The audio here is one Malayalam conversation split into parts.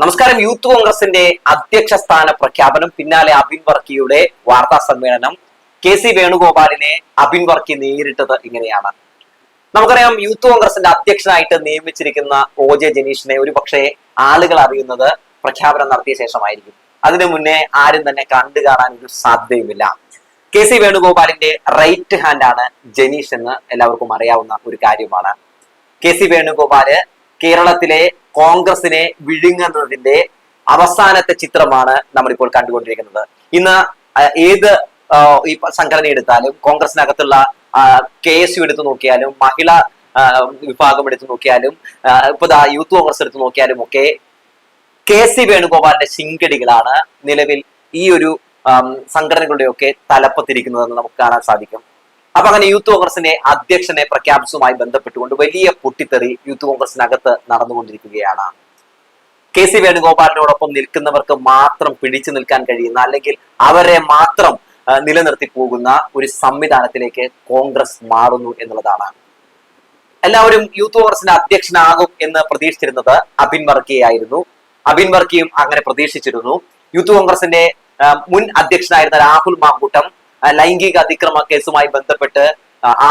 നമസ്കാരം. യൂത്ത് കോൺഗ്രസിന്റെ അധ്യക്ഷ സ്ഥാന പ്രഖ്യാപനം പിന്നാലെ അബിൻ വർക്കിയുടെ വാർത്താ സമ്മേളനം. കെ സി വേണുഗോപാലിനെ അബിൻ വർക്കി നേരിട്ടത് ഇങ്ങനെയാണ്. നമുക്കറിയാം യൂത്ത് കോൺഗ്രസിന്റെ അധ്യക്ഷനായിട്ട് നിയമിച്ചിരിക്കുന്ന ഒ ജെ ജനീഷിനെ ഒരു പക്ഷേ ആളുകൾ അറിയുന്നത് പ്രഖ്യാപനം നടത്തിയ ശേഷമായിരിക്കും. അതിനു മുന്നേ ആരും തന്നെ കണ്ടു കാണാൻ ഒരു സാധ്യതയുമില്ല. കെ സി വേണുഗോപാലിന്റെ റൈറ്റ് ഹാൻഡ് ആണ് ജനീഷ് എന്ന് എല്ലാവർക്കും അറിയാവുന്ന ഒരു കാര്യമാണ്. കെ സി വേണുഗോപാൽ കേരളത്തിലെ കോൺഗ്രസിനെ വിഴുങ്ങുന്നതിന്റെ അവസാനത്തെ ചിത്രമാണ് നമ്മളിപ്പോൾ കണ്ടുകൊണ്ടിരിക്കുന്നത്. ഇന്ന് ഏത് ഈ സംഘടന എടുത്താലും കോൺഗ്രസിനകത്തുള്ള കെ എസ് യു എടുത്തു നോക്കിയാലും മഹിളാ വിഭാഗം എടുത്തു നോക്കിയാലും ഇപ്പൊ യൂത്ത് കോൺഗ്രസ് എടുത്തു നോക്കിയാലും ഒക്കെ കെ സി വേണുഗോപാലിന്റെ ശിങ്കടികളാണ് നിലവിൽ ഈ ഒരു സംഘടനകളുടെയൊക്കെ തലപ്പത്തിരിക്കുന്നതെന്ന് നമുക്ക് കാണാൻ സാധിക്കും. അപ്പൊ അങ്ങനെ യൂത്ത് കോൺഗ്രസിന്റെ അധ്യക്ഷനെ പ്രഖ്യാപിച്ചതുമായി ബന്ധപ്പെട്ടുകൊണ്ട് വലിയ പൊട്ടിത്തെറി യൂത്ത് കോൺഗ്രസിനകത്ത് നടന്നുകൊണ്ടിരിക്കുകയാണ്. കെ സി വേണുഗോപാലിനോടൊപ്പം നിൽക്കുന്നവർക്ക് മാത്രം പിടിച്ചു നിൽക്കാൻ കഴിയുന്ന അല്ലെങ്കിൽ അവരെ മാത്രം നിലനിർത്തി പോകുന്ന ഒരു സംവിധാനത്തിലേക്ക് കോൺഗ്രസ് മാറുന്നു എന്നുള്ളതാണ്. എല്ലാവരും യൂത്ത് കോൺഗ്രസിന്റെ അധ്യക്ഷനാകും എന്ന് പ്രതീക്ഷിച്ചിരുന്നത് അബിൻ വർക്കിയായിരുന്നു അബിൻ വർക്കിയും അങ്ങനെ പ്രതീക്ഷിച്ചിരുന്നു. യൂത്ത് കോൺഗ്രസിന്റെ മുൻ അധ്യക്ഷനായിരുന്ന രാഹുൽ മാങ്കൂട്ടം ലൈംഗിക അതിക്രമ കേസുമായി ബന്ധപ്പെട്ട് ആ,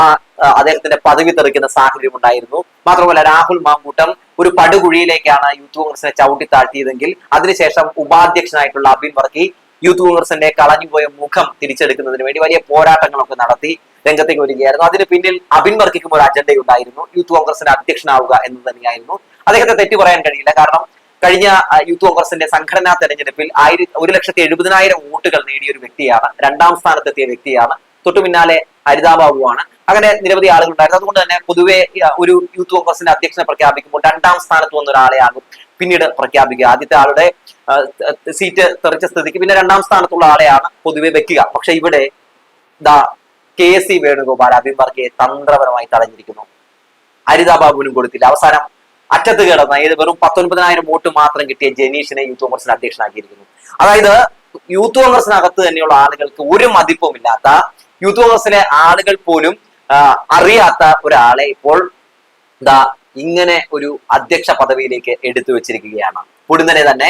അദ്ദേഹത്തിന്റെ പദവി തെറിക്കുന്ന സാഹചര്യം ഉണ്ടായിരുന്നു. മാത്രമല്ല രാഹുൽ മാങ്കൂട്ടം ഒരു പടുകുഴിയിലേക്കാണ് യൂത്ത് കോൺഗ്രസിനെ ചവിട്ടി താഴ്ത്തിയതെങ്കിൽ അതിനുശേഷം ഉപാധ്യക്ഷനായിട്ടുള്ള അബിൻ വർക്കി യൂത്ത് കോൺഗ്രസിന്റെ കളഞ്ഞുപോയ മുഖം തിരിച്ചെടുക്കുന്നതിന് വേണ്ടി വലിയ പോരാട്ടങ്ങളൊക്കെ നടത്തി രംഗത്തേക്ക് വരികയായിരുന്നു. അതിന് പിന്നിൽ അബിൻ വർക്കിക്കും ഒരു അജണ്ടയുണ്ടായിരുന്നു. യൂത്ത് കോൺഗ്രസിന്റെ അധ്യക്ഷനാവുക എന്ന് തന്നെയായിരുന്നു. അദ്ദേഹത്തെ തെറ്റു പറയാൻ കഴിയില്ല. കാരണം കഴിഞ്ഞ യൂത്ത് കോൺഗ്രസിന്റെ സംഘടനാ തെരഞ്ഞെടുപ്പിൽ ആയിര ഒരു ലക്ഷത്തി എഴുപതിനായിരം വോട്ടുകൾ നേടിയ ഒരു വ്യക്തിയാണ് രണ്ടാം സ്ഥാനത്തെത്തിയ വ്യക്തിയാണ്. തൊട്ടു പിന്നാലെ ഹരിതാബാബുവാണ് അങ്ങനെ നിരവധി ആളുകൾ ഉണ്ടായിരുന്നു അതുകൊണ്ട് തന്നെ പൊതുവെ ഒരു യൂത്ത് കോൺഗ്രസിന്റെ അധ്യക്ഷനെ പ്രഖ്യാപിക്കുമ്പോൾ രണ്ടാം സ്ഥാനത്ത് വന്ന ഒരാളെ ആകും പിന്നീട് പ്രഖ്യാപിക്കുക. ആദ്യത്തെ ആളുടെ സീറ്റ് തെറിച്ച സ്ഥിതിക്ക് പിന്നെ രണ്ടാം സ്ഥാനത്തുള്ള ആളെയാണ് പൊതുവെ വെക്കുക. പക്ഷെ ഇവിടെ ദാ കെ സി വേണുഗോപാൽ അബിൻ വർക്കിയെ തന്ത്രപരമായി തടഞ്ഞിരിക്കുന്നു. ഹരിതാബാബുവിനും കൊടുത്തില്ല. അവസാനം അറ്റത്ത് കിടന്ന ഏത് വെറും പത്തൊൻപതിനായിരം വോട്ട് മാത്രം കിട്ടിയ ജനീഷിനെ യൂത്ത് കോൺഗ്രസിന് അധ്യക്ഷനാക്കിയിരിക്കുന്നു അതായത് യൂത്ത് കോൺഗ്രസിനകത്ത് തന്നെയുള്ള ആളുകൾക്ക് ഒരു മതിപ്പും ഇല്ലാത്ത യൂത്ത് കോൺഗ്രസിലെ ആളുകൾ പോലും അറിയാത്ത ഒരാളെ ഇപ്പോൾ ദാ ഇങ്ങനെ ഒരു അധ്യക്ഷ പദവിയിലേക്ക് എടുത്തു വെച്ചിരിക്കുകയാണ്. ഉടനെ തന്നെ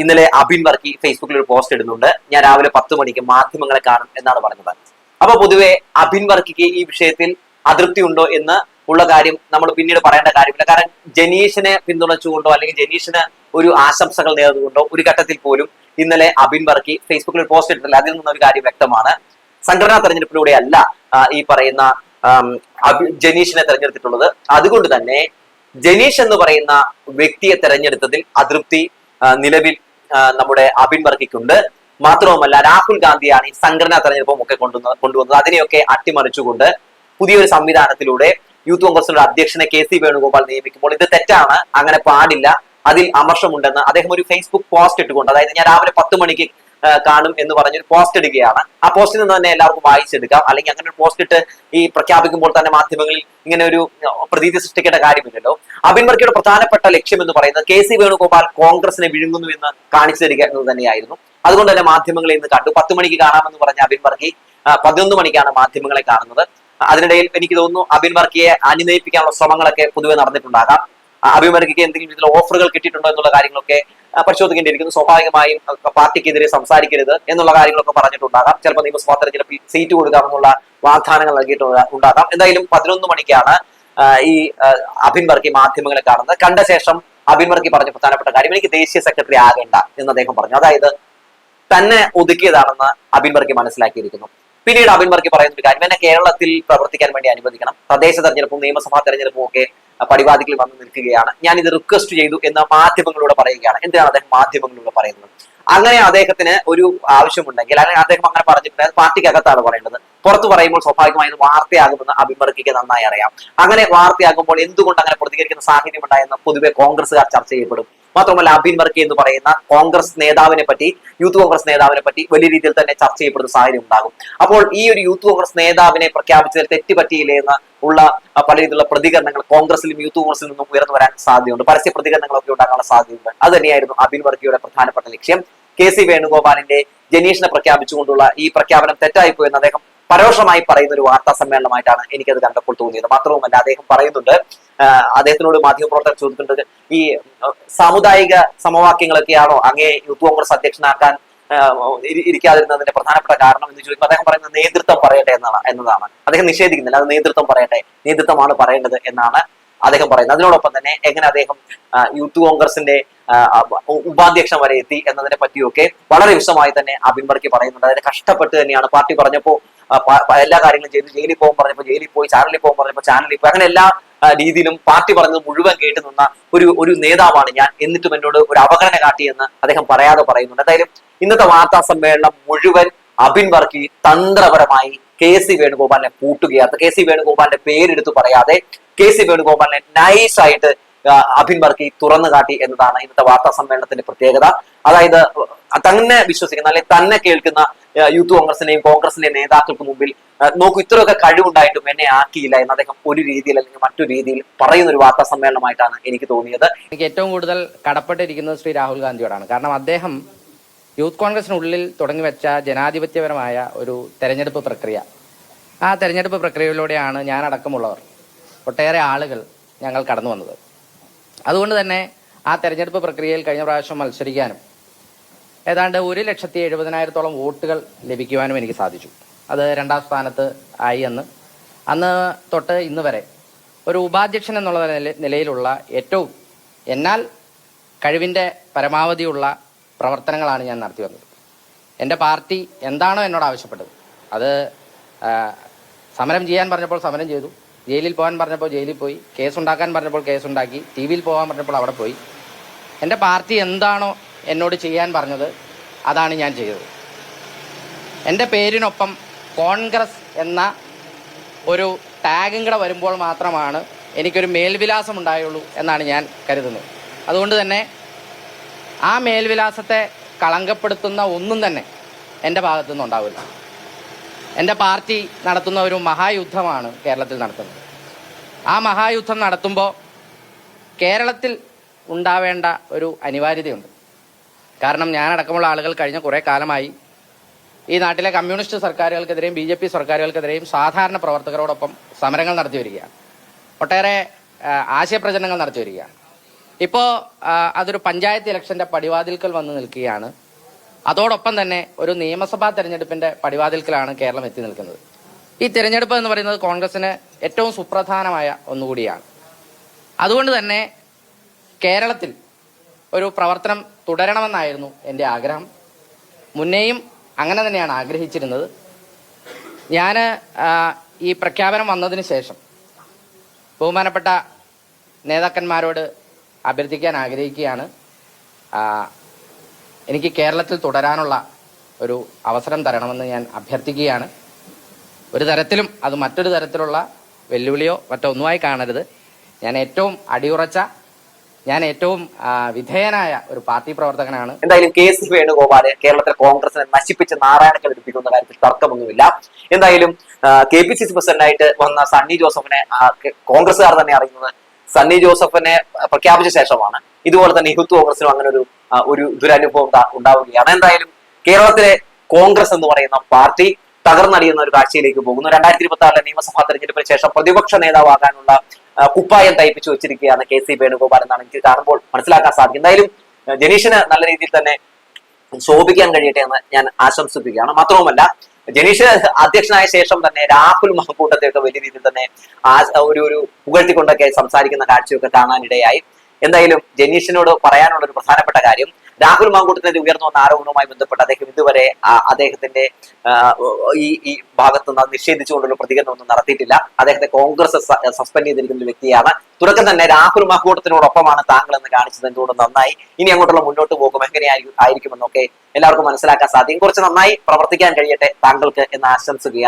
ഇന്നലെ അബിൻ വർക്കി ഫേസ്ബുക്കിൽ ഒരു പോസ്റ്റ് ഇടുന്നുണ്ട്. ഞാൻ രാവിലെ പത്ത് മണിക്ക് മാധ്യമങ്ങളെ കാണും എന്നാണ് പറഞ്ഞത്. അപ്പൊ പൊതുവെ അബിൻ വർക്കിക്ക് ഈ വിഷയത്തിൽ അതൃപ്തി ഉണ്ടോ എന്ന് ഉള്ള കാര്യം നമ്മൾ പിന്നീട് പറയേണ്ട കാര്യമില്ല. കാരണം ജനീഷിനെ പിന്തുണച്ചുകൊണ്ടോ അല്ലെങ്കിൽ ജനീഷിന് ഒരു ആശംസകൾ നേർന്നുകൊണ്ടോ ഒരു ഘട്ടത്തിൽ പോലും ഇന്നലെ അബിൻ വർക്കി ഫേസ്ബുക്കിൽ ഒരു പോസ്റ്റ് ഇട്ടിട്ടില്ല. അതിൽ നിന്നൊരു കാര്യം വ്യക്തമാണ്. സംഘടനാ തെരഞ്ഞെടുപ്പിലൂടെ അല്ല ഈ പറയുന്ന ജനീഷിനെ തെരഞ്ഞെടുത്തിട്ടുള്ളത്. അതുകൊണ്ട് തന്നെ ജനീഷ് എന്ന് പറയുന്ന വ്യക്തിയെ തെരഞ്ഞെടുത്തതിൽ അതൃപ്തി നിലവിൽ നമ്മുടെ അബിൻ വർക്കിക്കുണ്ട് മാത്രവുമല്ല രാഹുൽ ഗാന്ധിയാണ് ഈ സംഘടനാ തെരഞ്ഞെടുപ്പും ഒക്കെ കൊണ്ടുവന്നത് കൊണ്ടുവന്നത്. അതിനെയൊക്കെ അട്ടിമറിച്ചുകൊണ്ട് പുതിയൊരു സംവിധാനത്തിലൂടെ യൂത്ത് കോൺഗ്രസിന്റെ അധ്യക്ഷനെ കെ സി വേണുഗോപാൽ നിയമിക്കുമ്പോൾ ഇത് തെറ്റാണ് അങ്ങനെ പാടില്ല അതിൽ അമർഷമുണ്ടെന്ന് അദ്ദേഹം ഒരു ഫേസ്ബുക്ക് പോസ്റ്റ് ഇട്ടുകൊണ്ട് അതായത് ഞാൻ രാവിലെ പത്ത് മണിക്ക് കാണും എന്ന് പറഞ്ഞൊരു പോസ്റ്റ് ഇടുകയാണ്. ആ പോസ്റ്റിൽ നിന്ന് തന്നെ എല്ലാവർക്കും വായിച്ചെടുക്കാം. അല്ലെങ്കിൽ അങ്ങനെ ഒരു പോസ്റ്റ് ഇട്ട് ഈ പ്രഖ്യാപിക്കുമ്പോൾ തന്നെ മാധ്യമങ്ങളിൽ ഇങ്ങനെ ഒരു പ്രതീതി സൃഷ്ടിക്കേണ്ട കാര്യമില്ലല്ലോ. അബിൻ പ്രധാനപ്പെട്ട ലക്ഷ്യം എന്ന് പറയുന്നത് കെ സി വേണുഗോപാൽ കോൺഗ്രസിനെ വിഴുങ്ങുന്നു എന്ന് കാണിച്ചു തരിക എന്നത് തന്നെയായിരുന്നു. അതുകൊണ്ട് തന്നെ മാധ്യമങ്ങളെ ഇന്ന് കണ്ടു. പത്ത് മണിക്ക് കാണാമെന്ന് പറഞ്ഞ അബിൻ പതിനൊന്ന് മണിക്കാണ് മാധ്യമങ്ങളെ കാണുന്നത്. അതിനിടയിൽ എനിക്ക് തോന്നുന്നു അബിൻ വർക്കിയെ അനുനയിപ്പിക്കാനുള്ള ശ്രമങ്ങളൊക്കെ പൊതുവെ നടന്നിട്ടുണ്ടാകാം. അബിൻ വർക്കിക്ക് എന്തെങ്കിലും ഇതിൽ ഓഫറുകൾ കിട്ടിയിട്ടുണ്ടോ എന്നുള്ള കാര്യങ്ങളൊക്കെ പരിശോധിക്കേണ്ടിയിരിക്കുന്നു. സ്വാഭാവികമായും പാർട്ടിക്കെതിരെ സംസാരിക്കരുത് എന്നുള്ള കാര്യങ്ങളൊക്കെ പറഞ്ഞിട്ടുണ്ടാകാം. ചിലപ്പോൾ നിയമസഭാ തെരഞ്ഞെടുപ്പിൽ സീറ്റ് കൊടുക്കാമെന്നുള്ള വാഗ്ദാനങ്ങൾ നൽകിയിട്ട് ഉണ്ടാകാം. എന്തായാലും പതിനൊന്ന് മണിക്കാണ് ഈ അബിൻ വർക്കി മാധ്യമങ്ങളെ കാണുന്നത്. കണ്ട ശേഷം അബിൻ വർക്കി പറഞ്ഞ പ്രധാനപ്പെട്ട കാര്യം എനിക്ക് ദേശീയ സെക്രട്ടറി ആകേണ്ട എന്ന് അദ്ദേഹം പറഞ്ഞു. അതായത് തന്നെ ഒതുക്കിയതാണെന്ന് അബിൻ വർക്കി മനസ്സിലാക്കിയിരിക്കുന്നു. പിന്നീട് അബിൻ മർക്കി പറയുന്ന ഒരു കാര്യം എന്നെ കേരളത്തിൽ പ്രവർത്തിക്കാൻ വേണ്ടി അനുവദിക്കണം. തദ്ദേശ തെരഞ്ഞെടുപ്പും നിയമസഭാ തെരഞ്ഞെടുപ്പും ഒക്കെ പടിവാദികൾ വന്ന് നിൽക്കുകയാണ്. ഞാൻ ഇത് റിക്വസ്റ്റ് ചെയ്തു എന്ന് മാധ്യമങ്ങളോട് പറയുകയാണ്. എന്തിനാണ് അദ്ദേഹം മാധ്യമങ്ങളോട് പറയുന്നത്? അങ്ങനെ അദ്ദേഹത്തിന് ഒരു ആവശ്യമുണ്ടെങ്കിൽ അല്ലെങ്കിൽ അദ്ദേഹം അങ്ങനെ പറഞ്ഞിട്ടുണ്ട് പാർട്ടിക്ക് പാർട്ടിക്കകത്താണ് പറയേണ്ടത്. പുറത്തു പറയുമ്പോൾ സ്വാഭാവികമായും വാർത്തയാകുമെന്ന് അഭിമർക്കിക്ക് നന്നായി അറിയാം. അങ്ങനെ വാർത്തയാകുമ്പോൾ എന്തുകൊണ്ട് അങ്ങനെ പ്രതികരിക്കുന്ന സാഹചര്യം ഉണ്ടായെന്ന് പൊതുവെ കോൺഗ്രസ്സുകാർ ചർച്ച ചെയ്യപ്പെടും. മാത്രമല്ല അബിൻ വർക്കി എന്ന് പറയുന്ന കോൺഗ്രസ് നേതാവിനെ പറ്റി യൂത്ത് കോൺഗ്രസ് നേതാവിനെ പറ്റി വലിയ രീതിയിൽ തന്നെ ചർച്ച ചെയ്യപ്പെടുന്ന സാഹചര്യം ഉണ്ടാകും. അപ്പോൾ ഈ ഒരു യൂത്ത് കോൺഗ്രസ് നേതാവിനെ പ്രഖ്യാപിച്ചതിൽ തെറ്റുപറ്റിയില്ലേ എന്ന് ഉള്ള പല രീതിയിലുള്ള പ്രതികരണങ്ങൾ കോൺഗ്രസിലും യൂത്ത് കോൺഗ്രസിൽ നിന്നും ഉയർന്നു വരാൻ സാധ്യതയുണ്ട്. പരസ്യ പ്രതികരണങ്ങളൊക്കെ ഉണ്ടാകാനുള്ള സാധ്യതയുണ്ട്. അത് തന്നെയായിരുന്നു അബിൻ വർക്കിയുടെ പ്രധാനപ്പെട്ട ലക്ഷ്യം. കെ സി വേണുഗോപാലിന്റെ ജനീഷിനെ പ്രഖ്യാപിച്ചുകൊണ്ടുള്ള ഈ പ്രഖ്യാപനം തെറ്റായിപ്പോയി എന്ന് അദ്ദേഹം പരോക്ഷമായി പറയുന്ന ഒരു വാർത്താ സമ്മേളനമായിട്ടാണ് എനിക്കത് കണ്ടപ്പോൾ തോന്നിയത്. മാത്രവുമല്ല അദ്ദേഹം പറയുന്നുണ്ട് അദ്ദേഹത്തിനോട് മാധ്യമപ്രവർത്തകർ ചോദിക്കേണ്ടത് ഈ സാമുദായിക സമവാക്യങ്ങളൊക്കെയാണോ അങ്ങേ യൂത്ത് കോൺഗ്രസ് അധ്യക്ഷനാക്കാൻ ഇരിക്കാതിരുന്നതിന്റെ പ്രധാനപ്പെട്ട കാരണം എന്ന് ചോദിക്കുമ്പോൾ അദ്ദേഹം പറയുന്നത് നേതൃത്വം പറയട്ടെ എന്നാണ് എന്നതാണ്. അദ്ദേഹം നിഷേധിക്കുന്നില്ല അത് നേതൃത്വം പറയട്ടെ നേതൃത്വമാണ് പറയേണ്ടത് എന്നാണ് അദ്ദേഹം പറയുന്നത്. അതിനോടൊപ്പം തന്നെ എങ്ങനെ അദ്ദേഹം യൂത്ത് കോൺഗ്രസിന്റെ ഉപാധ്യക്ഷം വരെ എത്തി എന്നതിനെ പറ്റിയൊക്കെ വളരെ വിശദമായി തന്നെ വർക്കി പറയുന്നുണ്ട്. അതിനെ കഷ്ടപ്പെട്ട് തന്നെയാണ് പാർട്ടി പറഞ്ഞപ്പോ ആ, പ- പ- എല്ലാ കാര്യങ്ങളും ചെയ്ത്. ജയിലിൽ പോകാൻ പറഞ്ഞപ്പോൾ ജയിലിൽ പോയി ചാനലിൽ പോകാൻ പറഞ്ഞപ്പോൾ ചാനലിൽ പോയി അങ്ങനെ എല്ലാ രീതിയിലും പാർട്ടി പറഞ്ഞത് മുഴുവൻ കേട്ട് നിന്ന ഒരു ഒരു നേതാവാണ് ഞാൻ. എന്നിട്ടും എന്നോട് ഒരു അവഗണന കാട്ടിയെന്ന് അദ്ദേഹം പറയാതെ പറയുന്നുണ്ട്. എന്തായാലും ഇന്നത്തെ വാർത്താ സമ്മേളനം മുഴുവൻ അബിൻ വർക്കി തന്ത്രപരമായി കെ സി വേണുഗോപാലിനെ പൂട്ടുകയാണ്. കെ സി വേണുഗോപാലിന്റെ പേരെടുത്ത് പറയാതെ കെ സി വേണുഗോപാലിനെ നൈസായിട്ട് അബിൻ വർക്കി തുറന്നു കാട്ടി എന്നതാണ് ഇന്നത്തെ വാർത്താ സമ്മേളനത്തിന്റെ പ്രത്യേകത. അതായത് തന്നെ വിശ്വസിക്കുന്ന അല്ലെങ്കിൽ തന്നെ കേൾക്കുന്ന യൂത്ത് കോൺഗ്രസിന്റെയും കോൺഗ്രസിന്റെയും നേതാക്കൾക്ക് മുമ്പിൽ നോക്കൂ ഇത്രയൊക്കെ കഴിവുണ്ടായിട്ടും എന്നെ ആക്കിയില്ല എന്ന് അദ്ദേഹം ഒരു രീതിയിൽ അല്ലെങ്കിൽ മറ്റു രീതിയിൽ പറയുന്ന ഒരു വാർത്താ സമ്മേളനമായിട്ടാണ് എനിക്ക് തോന്നിയത്. എനിക്ക് ഏറ്റവും കൂടുതൽ കടപ്പെട്ടിരിക്കുന്നത് ശ്രീ രാഹുൽ ഗാന്ധിയോടാണ്. കാരണം അദ്ദേഹം യൂത്ത് കോൺഗ്രസിനുള്ളിൽ തുടങ്ങി വെച്ച ജനാധിപത്യപരമായ ഒരു തെരഞ്ഞെടുപ്പ് പ്രക്രിയ. ആ തെരഞ്ഞെടുപ്പ് പ്രക്രിയയിലൂടെയാണ് ഞാനടക്കമുള്ളവർ ഒട്ടേറെ ആളുകൾ ഞങ്ങൾ കടന്നു വന്നത് അതുകൊണ്ട് തന്നെ ആ തെരഞ്ഞെടുപ്പ് പ്രക്രിയയിൽ കഴിഞ്ഞ പ്രാവശ്യം മത്സരിക്കാനും ഏതാണ്ട് ഒരു ലക്ഷത്തി എഴുപതിനായിരത്തോളം വോട്ടുകൾ ലഭിക്കുവാനും എനിക്ക് സാധിച്ചു. അത് രണ്ടാം സ്ഥാനത്ത് ആയി എന്ന് അന്ന് തൊട്ട് ഇന്ന് വരെ ഒരു ഉപാധ്യക്ഷൻ എന്നുള്ള നില- നിലയിലുള്ള ഏറ്റവും എന്നാൽ കഴിവിന്റെ പരമാവധിയുള്ള പ്രവർത്തനങ്ങളാണ് ഞാൻ നടത്തി വന്നത്. എന്റെ പാർട്ടി എന്താണോ എന്നോട് ആവശ്യപ്പെട്ടത്. അത് സമരം ചെയ്യാൻ പറഞ്ഞപ്പോൾ സമരം ചെയ്തു. ജയിലിൽ പോകാൻ പറഞ്ഞപ്പോൾ ജയിലിൽ പോയി. കേസ് ഉണ്ടാക്കാൻ പറഞ്ഞപ്പോൾ കേസ് ഉണ്ടാക്കി. ടി വിയിൽ പോകാൻ പറഞ്ഞപ്പോൾ അവിടെ പോയി. എന്റെ പാർട്ടി എന്താണോ എന്നോട് ചെയ്യാൻ പറഞ്ഞത് അതാണ് ഞാൻ ചെയ്തത്. എന്റെ പേരിനൊപ്പം കോൺഗ്രസ് എന്ന ഒരു ടാഗും കൂടെ വരുമ്പോൾ മാത്രമാണ് എനിക്കൊരു മേൽവിലാസം ഉണ്ടായുള്ളൂ എന്നാണ് ഞാൻ കരുതുന്നത്. അതുകൊണ്ട് തന്നെ ആ മേൽവിലാസത്തെ കളങ്കപ്പെടുത്തുന്ന ഒന്നും തന്നെ എന്റെ ഭാഗത്തു നിന്ന് ഉണ്ടാവില്ല എന്റെ പാർട്ടി നടത്തുന്ന ഒരു മഹായുദ്ധമാണ് കേരളത്തിൽ നടത്തുന്നത്. ആ മഹായുദ്ധം നടത്തുമ്പോൾ കേരളത്തിൽ ഉണ്ടാവേണ്ട ഒരു അനിവാര്യതയുണ്ട്. കാരണം ഞാനടക്കമുള്ള ആളുകൾ കഴിഞ്ഞ കുറേ കാലമായി ഈ നാട്ടിലെ കമ്മ്യൂണിസ്റ്റ് സർക്കാരുകൾക്കെതിരെയും ബി ജെ പി സർക്കാരുകൾക്കെതിരെയും സാധാരണ പ്രവർത്തകരോടൊപ്പം സമരങ്ങൾ നടത്തി വരികയാണ്. ഒട്ടേറെ ആശയപ്രചരണങ്ങൾ നടത്തി വരികയാണ്. ഇപ്പോൾ അതൊരു പഞ്ചായത്ത് ഇലക്ഷന്റെ പടിവാതിൽക്കൽ വന്ന് നിൽക്കുകയാണ് അതോടൊപ്പം തന്നെ ഒരു നിയമസഭാ തെരഞ്ഞെടുപ്പിന്റെ പടിവാതിൽക്കലാണ് കേരളം എത്തി നിൽക്കുന്നത്. ഈ തെരഞ്ഞെടുപ്പ് എന്ന് പറയുന്നത് കോൺഗ്രസിന് ഏറ്റവും സുപ്രധാനമായ ഒന്നുകൂടിയാണ്. അതുകൊണ്ട് തന്നെ കേരളത്തിൽ ഒരു പ്രവർത്തനം തുടരണമെന്നായിരുന്നു എന്റെ ആഗ്രഹം. മുന്നേയും അങ്ങനെ തന്നെയാണ് ആഗ്രഹിച്ചിരുന്നത്. ഞാൻ ഈ പ്രഖ്യാപനം വന്നതിന് ശേഷം ബഹുമാനപ്പെട്ട നേതാക്കന്മാരോട് അഭ്യർത്ഥിക്കാൻ ആഗ്രഹിക്കുകയാണ്. എനിക്ക് കേരളത്തിൽ തുടരാനുള്ള ഒരു അവസരം തരണമെന്ന് ഞാൻ അഭ്യർത്ഥിക്കുകയാണ്. ഒരു തരത്തിലും അത് മറ്റൊരു തരത്തിലുള്ള വെല്ലുവിളിയോ മറ്റോ ഒന്നുമായി കാണരുത്. ഞാൻ ഏറ്റവും അടിയുറച്ച ഞാൻ ഏറ്റവും വിധേയനായ ഒരു പാർട്ടി പ്രവർത്തകനാണ്. എന്തായാലും കെ സി വേണുഗോപാൽ കേരളത്തിലെ കോൺഗ്രസിനെ നശിപ്പിച്ച് നാരായണ എടുപ്പിക്കുന്ന കാര്യത്തിൽ തർക്കമൊന്നുമില്ല. എന്തായാലും കെ പി സി സി പ്രസിഡന്റായിട്ട് വന്ന സണ്ണി ജോസഫിനെ കോൺഗ്രസ്സുകാർ തന്നെ അറിയുന്നത് സണ്ണി ജോസഫിനെ പ്രഖ്യാപിച്ച ശേഷമാണ്. ഇതുപോലെ തന്നെ യൂത്ത് കോൺഗ്രസിനും അങ്ങനെ ഒരു ഒരു ദുരനുഭവം ഉണ്ടാവുകയാണ്. എന്തായാലും കേരളത്തിലെ കോൺഗ്രസ് എന്ന് പറയുന്ന പാർട്ടി തകർന്നടിയുന്ന ഒരു കാഴ്ചയിലേക്ക് പോകുന്നു. രണ്ടായിരത്തി ഇരുപത്തി ആറിലെ നിയമസഭാ തെരഞ്ഞെടുപ്പിന് ശേഷം പ്രതിപക്ഷ നേതാവാകാനുള്ള കുപ്പായം തയ്പ്പിച്ചു വെച്ചിരിക്കുകയാണ് കെ സി വേണുഗോപാൽ എന്നാണ് എനിക്ക് കാണുമ്പോൾ മനസ്സിലാക്കാൻ സാധിക്കും. എന്തായാലും ജനീഷിന് നല്ല രീതിയിൽ തന്നെ ശോഭിക്കാൻ കഴിയട്ടെ എന്ന് ഞാൻ ആശംസിക്കുകയാണ് മാത്രവുമല്ല ജനീഷ് അധ്യക്ഷനായ ശേഷം തന്നെ രാഹുൽ മഹക്കൂട്ടത്തെയൊക്കെ വലിയ രീതിയിൽ തന്നെ ആ ഒരു ഒരു പുകഴ്ത്തിക്കൊണ്ടൊക്കെ സംസാരിക്കുന്ന കാഴ്ചയൊക്കെ കാണാനിടയായി. എന്തായാലും ജനീഷിനോട് പറയാനുള്ള ഒരു പ്രധാനപ്പെട്ട കാര്യം രാഹുൽ മാങ്കൂട്ടത്തിന്റെ ഉയർന്നു വന്ന ആരോപണവുമായി ബന്ധപ്പെട്ട് അദ്ദേഹം ഇതുവരെ അദ്ദേഹത്തിന്റെ ഈ ഈ ഭാഗത്ത് നിന്ന് നിഷേധിച്ചുകൊണ്ടുള്ള പ്രതികരണം ഒന്നും നടത്തിയിട്ടില്ല. അദ്ദേഹത്തെ കോൺഗ്രസ് സസ്പെൻഡ് ചെയ്തിരിക്കുന്ന വ്യക്തിയാണ്. തുടക്കം തന്നെ രാഹുൽ മാങ്കൂട്ടത്തിനോടൊപ്പമാണ് താങ്കൾ എന്ന് കാണിച്ചത്. എന്തുകൊണ്ട് നന്നായി. ഇനി അങ്ങോട്ടുള്ള മുന്നോട്ട് പോകും. എങ്ങനെയായിരിക്കും ആയിരിക്കുമെന്നൊക്കെ എല്ലാവർക്കും മനസ്സിലാക്കാൻ സാധിക്കും. കുറച്ച് നന്നായി പ്രവർത്തിക്കാൻ കഴിയട്ടെ താങ്കൾക്ക് എന്ന് ആശംസിക്കുകയാണ്